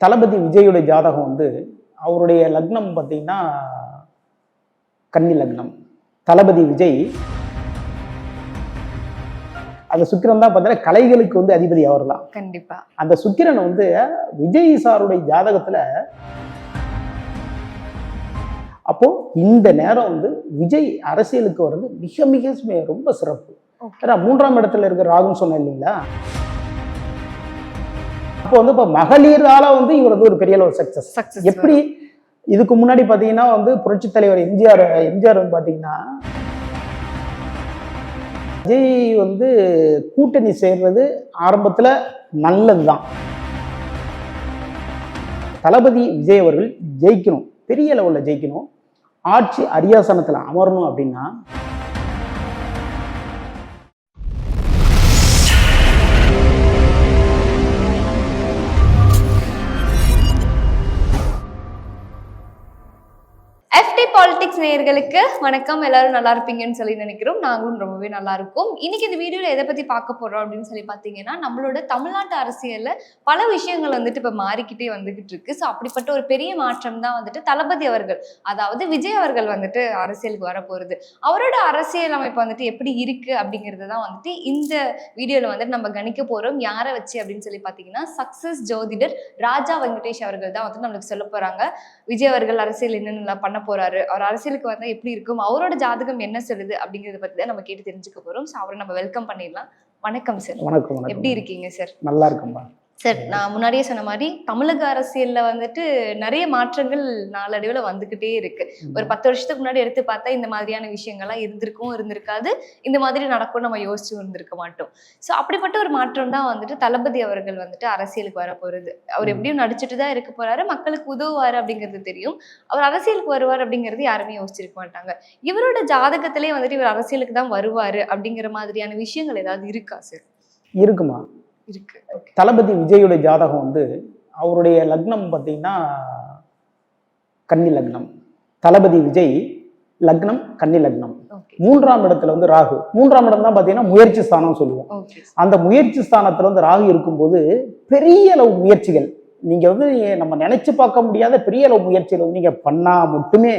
தளபதி விஜயோட ஜாதகம் வந்து அவருடைய லக்னம் பார்த்தீங்கன்னா கன்னி லக்னம். தளபதி விஜய் அந்த சுக்கிரன் தான் பார்த்தீங்கன்னா கலைகளுக்கு வந்து அதிபதி அவர் தான் கண்டிப்பா. அந்த சுக்கிரன் வந்து விஜய் சாருடைய ஜாதகத்துல அப்போ இந்த நேரம் வந்து விஜய் அரசியலுக்கு வர்றது மிக மிக ரொம்ப சிறப்பு. ஏன்னா மூன்றாம் இடத்துல இருக்க ராகுன்னு சொன்னேன் இல்லைங்களா? அப்போ வந்து இப்போ மகளிரால வந்து இவர் வந்து ஒரு பெரிய ஒரு சக்சஸ் சக்சஸ் எப்படி இதுக்கு முன்னாடி பார்த்தீங்கன்னா வந்து புரட்சி தலைவர் எம்ஜிஆர் எம்ஜிஆர் வந்து பார்த்தீங்கன்னா விஜய் வந்து கூட்டணி சேர்றது ஆரம்பத்தில் நல்லது தான் தளபதி விஜய் அவர்கள் ஜெயிக்கணும் பெரிய லெவலில் ஜெயிக்கணும். ஆட்சி அரியாசனத்தில் அமரணும் அப்படின்னா பாலிடிக்ஸ் நேயர்களுக்கு வணக்கம். எல்லாரும் நல்லா இருப்பீங்கன்னு சொல்லி நினைக்கிறோம். நாங்களும் ரொம்பவே நல்லா இருக்கோம். இன்னைக்கு இந்த வீடியோல எதை பத்தி பார்க்க போறோம் அப்படின்னு சொல்லி பார்த்தீங்கன்னா நம்மளோட தமிழ்நாட்டு அரசியல்ல பல விஷயங்கள் வந்துட்டு இப்ப மாறிக்கிட்டே வந்துகிட்டு இருக்கு. ஸோ அப்படிப்பட்ட ஒரு பெரிய மாற்றம் தான் வந்துட்டு தளபதி அவர்கள் அதாவது விஜய் அவர்கள் வந்துட்டு அரசியலுக்கு வர போறது அவரோட அரசியல் அமைப்பு வந்துட்டு எப்படி இருக்கு அப்படிங்கிறது தான் வந்துட்டு இந்த வீடியோல வந்துட்டு நம்ம கணிக்க போறோம். யாரை வச்சு அப்படின்னு சொல்லி பார்த்தீங்கன்னா சக்சஸ் ஜோதிடர் ராஜா வெங்கடேஷ் அவர்கள் தான் வந்துட்டு நம்மளுக்கு சொல்ல போறாங்க. விஜய் அவர்கள் அரசியல் என்னென்னலாம் பண்ண போறாரு? அவர் அரசியலுக்கு வந்தா எப்படி இருக்கும்? அவரோட ஜாதகம் என்ன சொல்லுது? அப்படிங்கறத பத்தி தான் நம்ம கேட்டு தெரிஞ்சுக்க போறோம். ஸோ அவரை நம்ம வெல்கம் பண்ணிடலாம். வணக்கம் சார் வணக்கம் எப்படி இருக்கீங்க சார் நல்லா இருக்கும்பா சார் நான் முன்னாடியே சொன்ன மாதிரி தமிழக அரசியல்ல வந்துட்டு நிறைய மாற்றங்கள் நாளடைவுல வந்துகிட்டே இருக்கு. ஒரு பத்து வருஷத்துக்கு முன்னாடி எடுத்து பார்த்தா இந்த மாதிரியான விஷயங்கள்லாம் இருந்திருக்கும் இருந்திருக்காது. இந்த மாதிரி நடக்கும் நம்ம யோசிச்சு இருந்திருக்க மாட்டோம். ஸோ அப்படிப்பட்ட ஒரு மாற்றம் தான் வந்துட்டு தளபதி அவர்கள் வந்துட்டு அரசியலுக்கு வர போறது. அவர் எப்படியும் நடிச்சுட்டு தான் இருக்க போறாரு. மக்களுக்கு உதவுவாரு அப்படிங்கிறது தெரியும். அவர் அரசியலுக்கு வருவார் அப்படிங்கிறது யாருமே யோசிச்சிருக்க மாட்டாங்க. இவரோட ஜாதகத்திலே வந்துட்டு இவர் அரசியலுக்கு தான் வருவாரு அப்படிங்கிற மாதிரியான விஷயங்கள் ஏதாவது இருக்கா சார் இருக்குமா? இருக்கு. தளபதி விஜயோட ஜாதகம் வந்து அவருடைய லக்னம் பார்த்தீங்கன்னா கன்னி லக்னம். தளபதி விஜய் லக்னம் கன்னி லக்னம். மூன்றாம் இடத்துல வந்து ராகு. மூன்றாம் இடம் தான் பார்த்தீங்கன்னா முயற்சி ஸ்தானம் சொல்லுவோம். அந்த முயற்சி ஸ்தானத்துல வந்து ராகு இருக்கும்போது பெரிய அளவு முயற்சிகள். நீங்க வந்து நம்ம நினைச்சு பார்க்க முடியாத பெரிய அளவு முயற்சிகள் வந்து நீங்க பண்ணா மட்டுமே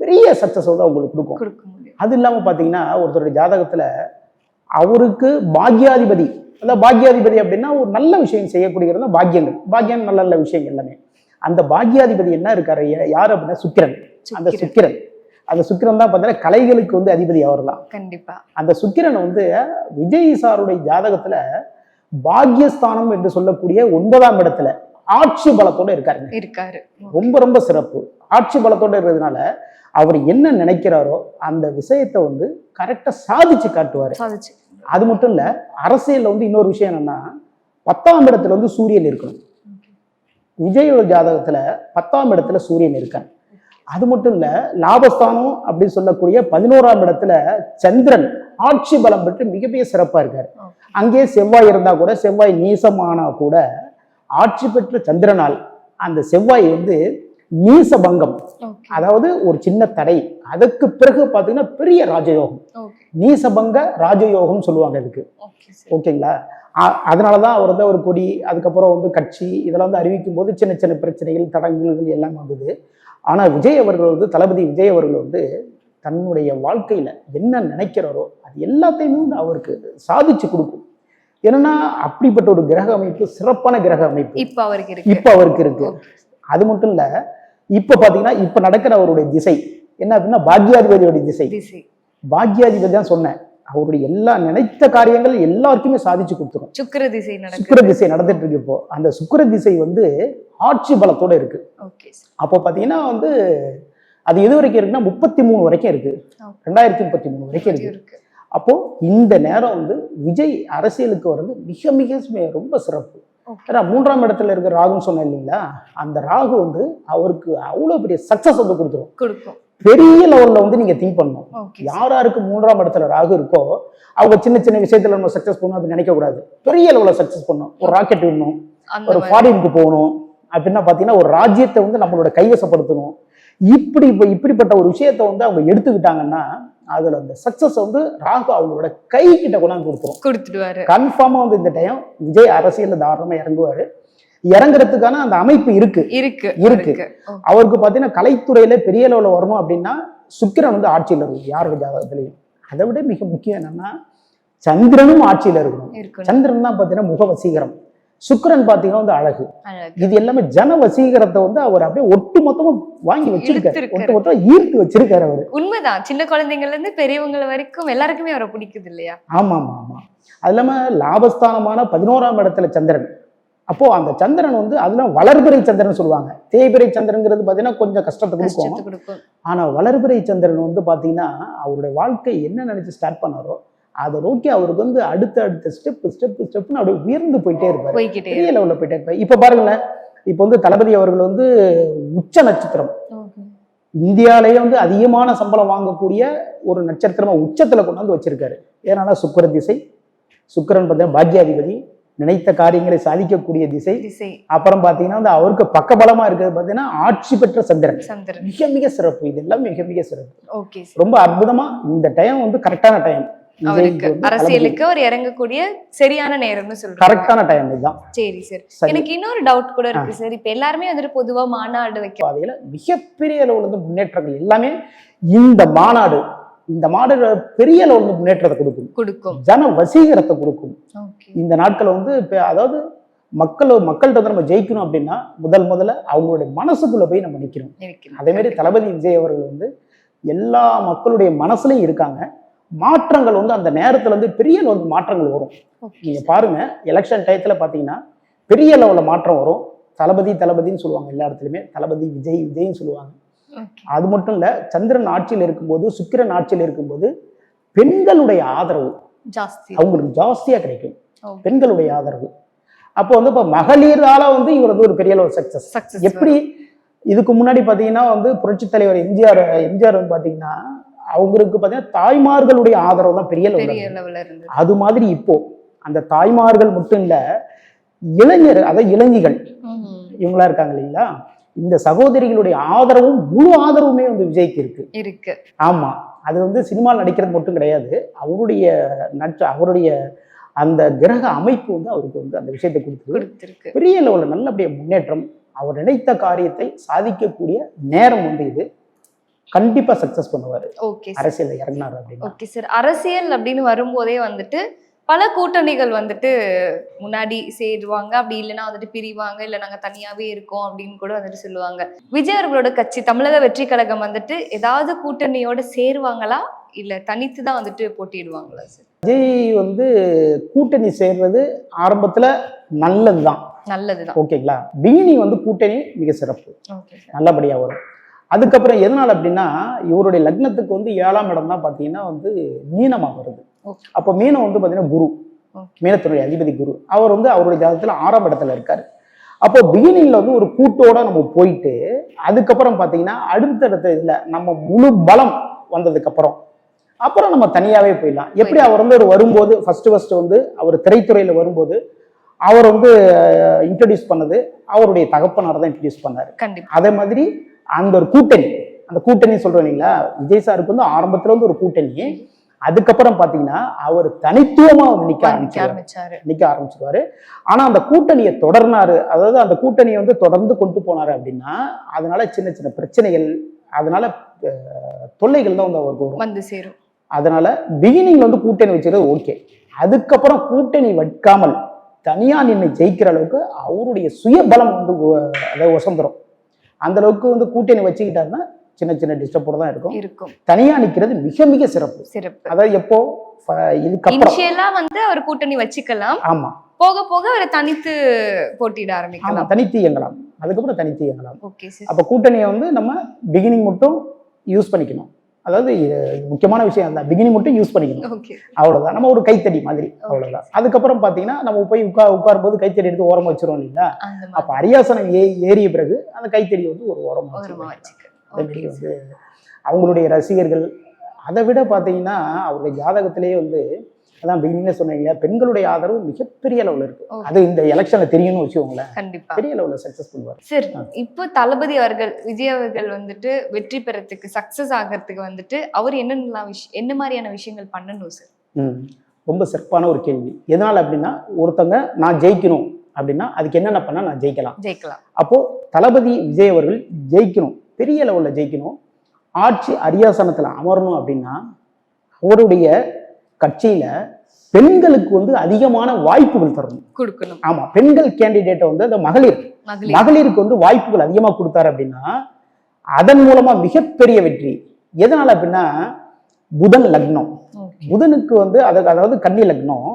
பெரிய சக்சஸ் வந்து அவங்களுக்கு கொடுக்கும். அது இல்லாம பாத்தீங்கன்னா ஒருத்தருடைய ஜாதகத்துல அவருக்கு பாக்யாதிபதி அதாவது பாக்யாதிபதி அப்படின்னா ஒரு நல்ல விஷயம் செய்யக்கூடியது தான் பாக்கியங்கள் பாக்கியம் நல்ல நல்ல விஷயங்கள் எல்லாமே. அந்த பாக்யாதிபதி என்ன இருக்காரு? யார் அப்படின்னா சுக்கிரன். அந்த சுக்கிரன். சுக்கிரன். அந்த சுக்கிரன் தான் பார்த்தீங்கன்னா கலைகளுக்கு வந்து அதிபதி அவர் தான் கண்டிப்பா. அந்த சுக்கிரன் வந்து விஜய் சாருடைய ஜாதகத்துல பாக்யஸ்தானம் என்று சொல்லக்கூடிய ஒன்பதாம் இடத்துல ஆட்சி பலத்தோட இருக்காருங்க இருக்காரு. ரொம்ப ரொம்ப சிறப்பு. ஆட்சி பலத்தோட இருக்கிறதுனால அவர் என்ன நினைக்கிறாரோ அந்த விஷயத்தை வந்து கரெக்டா சாதிச்சு காட்டுவாரு. அது மட்டும் இல்ல அரசியல்ல வந்து இன்னொரு விஷயம் என்னன்னா பத்தாம் இடத்துல வந்து சூரியன் இருக்கணும். விஜயோட ஜாதகத்துல பத்தாம் இடத்துல சூரியன் இருக்கார். அது மட்டும் இல்ல லாபஸ்தானம் அப்படின்னு சொல்லக்கூடிய பதினோராம் இடத்துல சந்திரன் ஆட்சி பலம் பெற்று மிகப்பெரிய சிறப்பா இருக்காரு. அங்கே செவ்வாய் இருந்தா கூட செவ்வாய் நீசமானா கூட ஆட்சி பெற்ற சந்திரனால் அந்த செவ்வாய் வந்து நீச பங்கம் அதாவது ஒரு சின்ன தடை. அதுக்கு பிறகு பார்த்தீங்கன்னா பெரிய ராஜயோகம். நீசபங்க ராஜயோகம் சொல்லுவாங்க சார். ஓகேங்களா? அதனால தான் அவர் வந்து ஒரு கொடி அதுக்கப்புறம் வந்து கட்சி இதெல்லாம் வந்து அறிவிக்கும் போது சின்ன சின்ன பிரச்சனைகள் தடங்கல்கள் எல்லாம் வந்தது. ஆனால் விஜய் அவர்கள் வந்து தளபதி விஜய் அவர்கள் வந்து தன்னுடைய வாழ்க்கையில என்ன நினைக்கிறாரோ அது எல்லாத்தையுமே அவருக்கு சாதிச்சு கொடுக்கும். என்னன்னா அப்படிப்பட்ட ஒரு கிரக அமைப்பு சிறப்பான கிரக அமைப்பு. இப்ப அவருக்கு இருக்கு. இப்ப அவருக்கு இருக்கு. அது மட்டும் இல்ல இப்ப பாத்தீங்கன்னா இப்ப நடக்கிற அவருடைய திசை. என்ன அப்படின்னா பாக்யாதிபதியோட திசை. திசை. பாக்யாதிபதி தான் சொன்னேன். அவருடைய எல்லா நினைத்த காரியங்கள் எல்லாருக்குமே சாதிச்சு கொடுத்துரும். சுக்கிர திசை சுக்கிர திசை நடந்துட்டு இருக்கு இப்போ. அந்த சுக்கிர திசை வந்து ஆட்சி பலத்தோட இருக்கு. அப்போ பாத்தீங்கன்னா வந்து அது எது வரைக்கும் இருக்குன்னா முப்பத்தி மூணு வரைக்கும் இருக்கு. ரெண்டாயிரத்தி முப்பத்தி மூணு வரைக்கும் இருக்கு. அப்போ இந்த நேரம் வந்து விஜய் அரசியலுக்கு வர்றது மிக மிக ரொம்ப சிறப்பு. ஏன்னா மூன்றாம் இடத்துல இருக்க ராகுன்னு சொன்னேன் இல்லைங்களா? அந்த ராகு வந்து அவருக்கு அவ்வளோ பெரிய சக்சஸ் வந்து கொடுத்துரும். கொடுக்கும். பெரிய லெவல்ல வந்து நீங்க திங்க் பண்ணணும். யார் யாருக்கு மூன்றாம் இடத்துல ராகு இருக்கோ அவங்க சின்ன சின்ன விஷயத்துல நம்ம சக்சஸ் பண்ணணும் அப்படின்னு நினைக்க கூடாது. பெரிய லெவலில் சக்சஸ் பண்ணணும். ஒரு ராக்கெட் விடணும். ஒரு ஃபாரினுக்கு போகணும். அப்படின்னா பார்த்தீங்கன்னா ஒரு ராஜ்யத்தை வந்து நம்மளோட கைவசப்படுத்தணும். இப்படி இப்போ இப்படிப்பட்ட ஒரு விஷயத்தை வந்து அவங்க எடுத்துக்கிட்டாங்கன்னா அதுல அந்த சக்சஸ் வந்து ராகு அவங்களோட கை கிட்ட கொண்டாந்து கொடுத்துரும். கொடுத்துடுவாரு. கன்ஃபார்மா வந்து இந்த டைம் விஜய் அரசியல்ல தாராளமா இறங்குவாரு. இறங்குறதுக்கான அந்த அமைப்பு இருக்கு. இருக்கு. இருக்கு. அவருக்கு பார்த்தீங்கன்னா கலைத்துறையில பெரிய அளவில் வரணும் அப்படின்னா சுக்கிரன் வந்து ஆட்சியில் இருக்கும் யாரோட ஜாதகத்திலையும் அதை விட மிக முக்கியம் என்னன்னா சந்திரனும் ஆட்சியில் இருக்கணும். இருக்கணும். சந்திரன் தான் பார்த்தீங்கன்னா முக வசீகரம் சுக்கிரன் பார்த்தீங்கன்னா வந்து அழகு. இது எல்லாமே ஜன வசீகரத்தை வந்து அவர் அப்படியே ஒட்டு மொத்தமா வாங்கி வச்சிருக்காரு. ஒட்டு மொத்தமா ஈர்த்து வச்சிருக்காரு அவர். உண்மைதான். சின்ன குழந்தைங்கள்ல இருந்து பெரியவங்க வரைக்கும் எல்லாருக்குமே அவரை பிடிக்குது இல்லையா? ஆமா ஆமா ஆமா அது இல்லாம லாபஸ்தானமான பதினோராம் இடத்துல சந்திரன். அப்போ அந்த சந்திரன் வந்து அதெல்லாம் வளர்பிறை சந்திரன் சொல்லுவாங்க. தேய்பிறை சந்திரன்ங்கிறது பார்த்தீங்கன்னா கொஞ்சம் கஷ்டத்தை கொடுக்கும். ஆனா வளர்பிறை சந்திரன் வந்து பாத்தீங்கன்னா அவருடைய வாழ்க்கை என்ன நினைச்சு ஸ்டார்ட் பண்ணாரோ அதை நோக்கி அவருக்கு வந்து அடுத்த அடுத்த ஸ்டெப் ஸ்டெப் ஸ்டெப்னு அப்படியே உயர்ந்து போயிட்டே இருப்பாரு. பெரிய லெவலில் போயிட்டே இருப்பாரு. இப்ப பாருங்களேன் இப்போ வந்து தளபதி அவர்கள் வந்து உச்ச நட்சத்திரம். இந்தியாவிலேயே வந்து அதிகமான சம்பளம் வாங்கக்கூடிய ஒரு நட்சத்திரமா உச்சத்துல கொண்டு வந்து வச்சிருக்காரு. ஏன்னா சுக்கிர திசை சுக்கிரன் பார்த்தீங்கன்னா பாக்யாதிபதி நினைத்த காரியங்களை சாதிக்கக்கூடிய திசை. அப்புறம் பார்த்தீங்கன்னா வந்து அவருக்கு பக்கபலமா இருக்கிறது பார்த்தீங்கன்னா ஆட்சி பெற்ற சந்திரன். மிக மிக சிறப்பு. இதெல்லாம் மிக மிக சிறப்பு. ரொம்ப அற்புதமா இந்த டைம் வந்து கரெக்டான டைம் அவருக்கு அரசியலுக்கு அவர் இறங்கக்கூடிய சரியான நேரம்னு சொல்றாங்க. கரெக்டான டைம் இதுதான் சரி சார். எனக்கு இன்னொரு டவுட் கூட இருக்கு சார் இப்ப எல்லாருமே வந்துட்டு பொதுவா மாநாடு வைக்க பாதையில மிகப்பெரிய அளவுல இருந்து முன்னேற்றங்கள் எல்லாமே இந்த மாநாடு இந்த மாநாடு பெரிய அளவுல முன்னேற்றத்தை கொடுக்கும். கொடுக்கும். ஜன வசீகரத்தை கொடுக்கும். இந்த நாட்கள் வந்து இப்ப அதாவது மக்கள் மக்கள்கிட்ட வந்து நம்ம ஜெயிக்கணும் அப்படின்னா முதல் முதல்ல அவங்களுடைய மனசுக்குள்ள போய் நம்ம நிக்கணும் இருக்கிறேன் அதே மாதிரி தளபதி விஜய் அவர்கள் வந்து எல்லா மக்களுடைய மனசுலயும் இருக்காங்க. மாற்றங்கள் வந்து அந்த நேரத்துல வந்து பெரிய வந்து மாற்றங்கள் வரும். நீங்க பாருங்க எலெக்ஷன் டயத்துல பாத்தீங்கன்னா பெரிய லெவல்ல மாற்றம் வரும். தளபதி தளபதின்னு சொல்லுவாங்க எல்லா இடத்துலயுமே. தளபதி விஜய் விஜய்ன்னு சொல்லுவாங்க. அது மட்டும் இல்ல சந்திரன் ஆட்சியில் இருக்கும்போது சுக்கிரன் ஆட்சியில் இருக்கும்போது பெண்களுடைய ஆதரவு ஜாஸ்தி. அவங்களுக்கு ஜாஸ்தியா கிடைக்கும். பெண்களுடைய ஆதரவு. அப்போ வந்து இப்போ மகளிரால வந்து இவர் வந்து ஒரு பெரிய அளவு சக்சஸ் சக்சஸ் எப்படி? இதுக்கு முன்னாடி பாத்தீங்கன்னா வந்து புரட்சி தலைவர் எம்ஜிஆர் எம்ஜிஆர் வந்து பாத்தீங்கன்னா அவங்களுக்கு பாத்தீங்கன்னா தாய்மார்களுடைய ஆதரவு தான் பெரிய லெவலில் அது மாதிரி இப்போ அந்த தாய்மார்கள் மட்டும் இல்ல இளைஞர் அதாவது இளைஞிகள் இவங்களா இருக்காங்க இல்லைங்களா? இந்த சகோதரிகளுடைய ஆதரவும் முழு ஆதரவுமே வந்து விஜய்க்கு இருக்கு. இருக்கு. ஆமா. அது வந்து சினிமா நடிக்கிறது மட்டும் கிடையாது. அவருடைய நட்ச அவருடைய அந்த கிரக அமைப்பு வந்து அவருக்கு வந்து அந்த விஷயத்தை கொடுத்திருக்கு. பெரிய லெவலில் நல்லபடிய முன்னேற்றம் அவர் நினைத்த காரியத்தை சாதிக்கக்கூடிய நேரம் வந்து இது. கண்டிப்பா சக்சஸ் பண்ணுவாரு. அரசியல் இறங்கினார் அப்படின்னா. ஓகே சார் அரசியல் அப்படின்னு வரும்போதே வந்துட்டு பல கூட்டணிகள் வந்துட்டு முன்னாடி சேருவாங்க. அப்படி இல்லைன்னா வந்துட்டு பிரிவாங்க. இல்ல நாங்க தனியாவே இருக்கோம் அப்படின்னு கூட வந்துட்டு சொல்லுவாங்க. விஜய் அவர்களோட கட்சி தமிழக வெற்றி கழகம் வந்துட்டு ஏதாவது கூட்டணியோட சேருவாங்களா? இல்ல தனித்து தான் வந்துட்டு போட்டியிடுவாங்களா சார் விஜய் வந்து கூட்டணி சேர்றது ஆரம்பத்துல நல்லதுதான். நல்லதுதான். ஓகேங்களா? பிகினி வந்து கூட்டணி மிக சிறப்பு. ஓகே சார் நல்லபடியா வரும். அதுக்கப்புறம் எதனால அப்படின்னா இவருடைய லக்னத்துக்கு வந்து ஏழாம் இடம் தான் பார்த்தீங்கன்னா வந்து மீனமா வருது. அப்போ மீனம் வந்து பார்த்தீங்கன்னா குரு. மீனத்தினுடைய அதிபதி குரு. அவர் வந்து அவருடைய ஜாதகத்துல ஆறாம் இடத்துல இருக்காரு. அப்போ பிகினிங்ல வந்து ஒரு கூட்டோட நம்ம போயிட்டு அதுக்கப்புறம் பார்த்தீங்கன்னா அடுத்தடுத்த இதுல நம்ம முழு பலம் வந்ததுக்கு அப்புறம் அப்புறம் நம்ம தனியாவே போயிடலாம். எப்படி அவர் வந்து ஒரு வரும்போது ஃபர்ஸ்ட் ஃபர்ஸ்ட் வந்து அவர் திரைத்துறையில வரும்போது அவர் வந்து இன்ட்ரடியூஸ் பண்ணது அவருடைய தகப்பனார் தான் இன்ட்ரடியூஸ் பண்ணாரு. அதே மாதிரி அந்த ஒரு கூட்டணி அந்த கூட்டணி சொல்றோம் இல்லைங்களா? விஜய் சாருக்கு வந்து ஆரம்பத்துல வந்து ஒரு கூட்டணி. அதுக்கப்புறம் பாத்தீங்கன்னா அவர் தனித்துவமா வந்து நிக்க நிக்க ஆரம்பிச்சாரு. நிக்க ஆரம்பிச்சிருவாரு. ஆனா அந்த கூட்டணியை தொடர்னாரு. அதாவது அந்த கூட்டணியை வந்து தொடர்ந்து கொண்டு போனாரு அப்படின்னா அதனால சின்ன சின்ன பிரச்சனைகள் அதனால தொல்லைகள் தான் வந்து அவருக்கு வரும். வந்து சேரும். அதனால பிகினிங்ல வந்து கூட்டணி வச்சுக்கிறது ஓகே அதுக்கப்புறம் கூட்டணி வைக்காமல் தனியா நின்று ஜெயிக்கிற அளவுக்கு அவருடைய சுயபலம் வந்து ஒ- அதாவது வசந்துரும் அந்த அளவுக்கு வந்து கூட்டணி வச்சுக்கிட்டாருன்னா சின்ன சின்ன டிஸ்டர்போட தான் இருக்கும். இருக்கும். தனியா நிக்கிறது மிக மிக சிறப்பு. சிறப்பு. அதாவது எப்போ இதுக்கப்புறம். வந்து அவர் கூட்டணி வச்சுக்கலாம். ஆமா. போக போக அவரை தனித்து போட்டியிட ஆரம்பிக்கலாம். தனித்து இயங்கலாம். அதுக்கப்புறம் தனித்து இயங்கலாம். ஓகே அப்ப கூட்டணியை வந்து நம்ம பிகினிங் மட்டும் யூஸ் பண்ணிக்கணும். அதாவது முக்கியமான விஷயம் தான் பிகினிங் மட்டும் யூஸ் பண்ணிக்கணும். ஓகே அவ்வளவுதான். நம்ம ஒரு கைத்தடி மாதிரி. அவ்வளவுதான். அதுக்கப்புறம் பாத்தீங்கன்னா நம்ம போய் உட்கார் உட்காரும்போது கைத்தடி எடுத்து ஓரமா வச்சிருவோம் இல்லைங்களா? அப்ப அரியாசனம் ஏ ஏறிய பிறகு அந்த கைத்தடி வந்து ஒரு ஓரமா ஓரமா வச்சிருவோம். வச்சுக்க. அதே ஓகே மாதிரி வந்து அவங்களுடைய ரசிகர்கள் அதை விட பாத்தீங்கன்னா அவருடைய ஜாதகத்திலேயே வந்து அதான் பிகினிங்ல சொன்னீங்க பெண்களுடைய ஆதரவு மிகப்பெரிய அளவுல இருக்கு. அது இந்த எலெக்ஷன்ல தெரியும்னு வச்சுக்கோங்களேன். கண்டிப்பா. பெரிய அளவுல சக்சஸ் பண்ணுவார். சார் இப்போ தளபதி அவர்கள் விஜய் அவர்கள் வந்துட்டு வெற்றி பெறத்துக்கு சக்சஸ் ஆகிறதுக்கு வந்துட்டு அவர் என்னென்னலாம் விஷயம் என்ன மாதிரியான விஷயங்கள் பண்ணணும் சார் ரொம்ப சிறப்பான ஒரு கேள்வி. எதனால அப்படின்னா ஒருத்தங்க நான் ஜெயிக்கணும் அப்படின்னா அதுக்கு என்னென்ன பண்ணா நான் ஜெயிக்கலாம். ஜெயிக்கலாம். அப்போ தளபதி விஜய் அவர்கள் ஜெயிக்கணும். பெரிய லெவல்ல ஜெயிக்கணும். ஆட்சி அரியாசனத்துல அமரணும் அப்படின்னா அவருடைய கட்சியில பெண்களுக்கு வந்து அதிகமான வாய்ப்புகள் தரணும் கொடுக்கணும். ஆமா பெண்கள் கேண்டிடேட்டை வந்து அந்த மகளிர். மகளிர். மகளிருக்கு வந்து வாய்ப்புகள் அதிகமா கொடுத்தாரு அப்படின்னா அதன் மூலமா மிகப்பெரிய வெற்றி. எதனால அப்படின்னா புதன் லக்னம். புதனுக்கு வந்து அதுக்கு அதாவது கன்னி லக்னம்.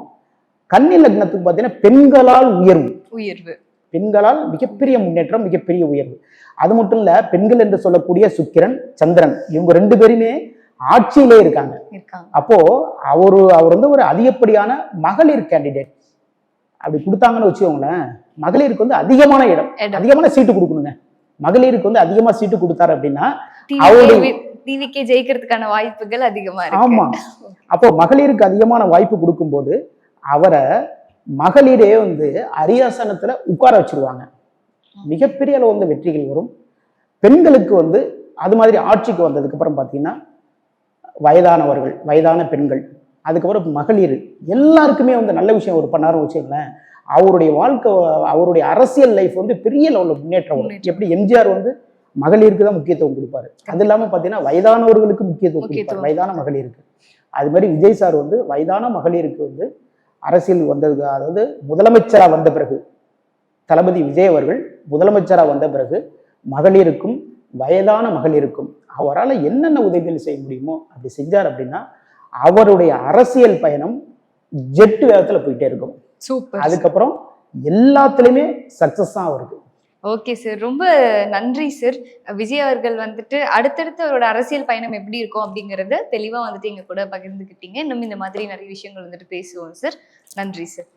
கன்னி லக்னத்துக்கு பார்த்தீங்கன்னா பெண்களால் உயர்வு. உயர்வு. பெண்களால் மிகப்பெரிய முன்னேற்றம் மிகப்பெரிய உயர்வு. அது மட்டும் இல்ல பெண்கள் என்று சொல்லக்கூடிய சுக்கிரன் சந்திரன். இவங்க ரெண்டு பேருமே ஆட்சியிலே இருக்காங்க. அப்போ அவரு அவர் வந்து ஒரு அதிகப்படியான மகளிர் கேண்டிடேட் அப்படி கொடுத்தாங்கன்னு வச்சுக்கோங்களேன் மகளிருக்கு வந்து அதிகமான இடம். அதிகமான சீட்டு கொடுக்கணுங்க. மகளிருக்கு வந்து அதிகமா சீட்டு கொடுத்தாரு அப்படின்னா அவருடைய- டிவிக்கே ஜெயிக்கிறதுக்கான வாய்ப்புகள் அதிகமா ஆமா. அப்போ மகளிருக்கு அதிகமான வாய்ப்பு கொடுக்கும்போது அவரை மகளிரே வந்து அரியாசனத்துல உட்கார வச்சிருவாங்க. மிகப்பெரிய அளவு வந்து வெற்றிகள் வரும். பெண்களுக்கு வந்து அது மாதிரி ஆட்சிக்கு வந்ததுக்கு அப்புறம் பார்த்தீங்கன்னா வயதானவர்கள் வயதான பெண்கள் அதுக்கப்புறம் மகளிர் எல்லாருக்குமே வந்து நல்ல விஷயம் அவர் பண்ணாருன்னு வச்சுக்கோங்களேன். அவருடைய வாழ்க்கை அவருடைய அரசியல் லைஃப் வந்து பெரிய லெவலில் முன்னேற்றம் வரும். எப்படி எம்ஜிஆர் வந்து மகளிருக்கு தான் முக்கியத்துவம் கொடுப்பாரு. அது இல்லாம பார்த்தீங்கன்னா வயதானவர்களுக்கு முக்கியத்துவம் கொடுப்பாரு. வயதான மகளிருக்கு. அது மாதிரி விஜய் சார் வந்து வயதான மகளிருக்கு வந்து அரசியல் வந்ததுக்கு அதாவது முதலமைச்சரா வந்த பிறகு தளபதி விஜய் அவர்கள் முதலமைச்சரா வந்த பிறகு மகளிருக்கும் வயதான மகளிருக்கும் அவரால் என்னென்ன உதவிகள் செய்ய முடியுமோ அப்படி செஞ்சார் அப்படின்னா அவருடைய அரசியல் பயணம் ஜெட் வேகத்துல போயிட்டே இருக்கும். சூப்பர். அதுக்கப்புறம் எல்லாத்துலயுமே சக்சஸ் தான் அவருக்கு. ஓகே சார் ரொம்ப நன்றி சார் விஜய் அவர்கள் வந்துட்டு அடுத்தடுத்து அவரோட அரசியல் பயணம் எப்படி இருக்கும் அப்படிங்கறத தெளிவா வந்துட்டு எங்க கூட பகிர்ந்துக்கிட்டீங்க இன்னும் இந்த மாதிரி நிறைய விஷயங்கள் வந்துட்டு பேசுவோம் சார் நன்றி சார்.